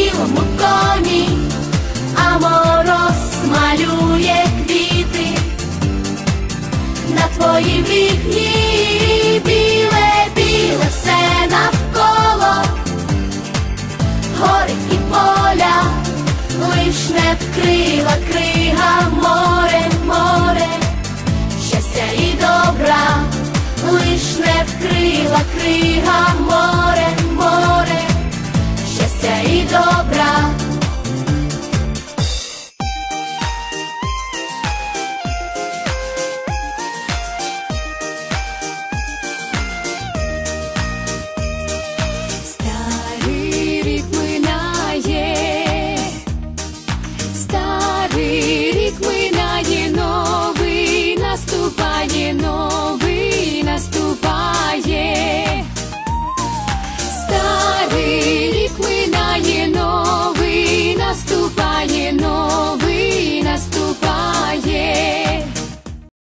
білому коні, а мороз малює квіти. На твоїй вікні біле, біле все навколо, гори і поля, лиш вкрила крига море, море, щастя і добра, лиш не вкрила крига